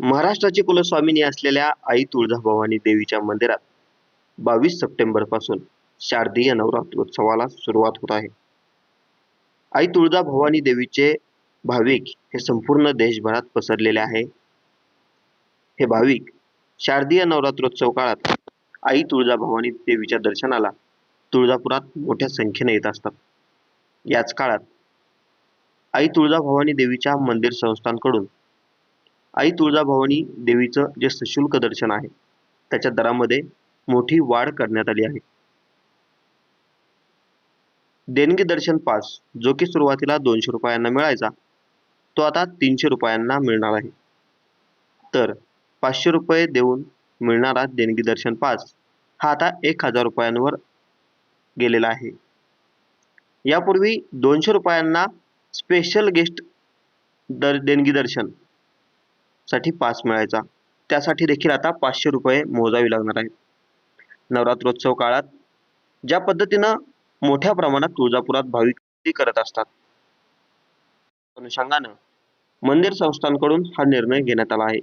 महाराष्ट्राची कुलस्वामिनी असलेल्या आई तुळजाभवानी देवीच्या मंदिरात बावीस सप्टेंबरपासून शारदीय नवरात्रोत्सवाला सुरुवात होत आहे. आई तुळजाभवानी देवीचे भाविक हे संपूर्ण देशभरात पसरलेले आहे. हे भाविक शारदीय नवरात्रोत्सव काळात आई तुळजाभवानी देवीच्या दर्शनाला तुळजापुरात मोठ्या संख्येने येत असतात. याच काळात आई तुळजाभवानी देवीच्या मंदिर संस्थांकडून आई तुळजाभवानी देवीचं जे सशुल्क दर्शन आहे. त्याच्या दरामध्ये मोठी वाढ करण्यात आली आहे. देणगी दर्शन पास जो की सुरुवातीला दोनशे रुपयांना मिळायचा तो आता तीनशे रुपयांना मिळणार आहे. तर पाचशे रुपये देऊन मिळणारा देणगी दर्शन पास हा आता एक हजार रुपयांवर गेलेला आहे. यापूर्वी दोनशे रुपयांना स्पेशल गेस्ट दर देणगी दर्शन साठी पास मिळायचा. त्यासाठी देखील आता पाचशे रुपये मोजावी लागणार आहेत. नवरात्रोत्सव काळात ज्या पद्धतीनं मोठ्या प्रमाणात तुळजापुरात भाविक करत असतात अनुषंगानं मंदिर संस्थांकडून हा निर्णय घेण्यात आला आहे.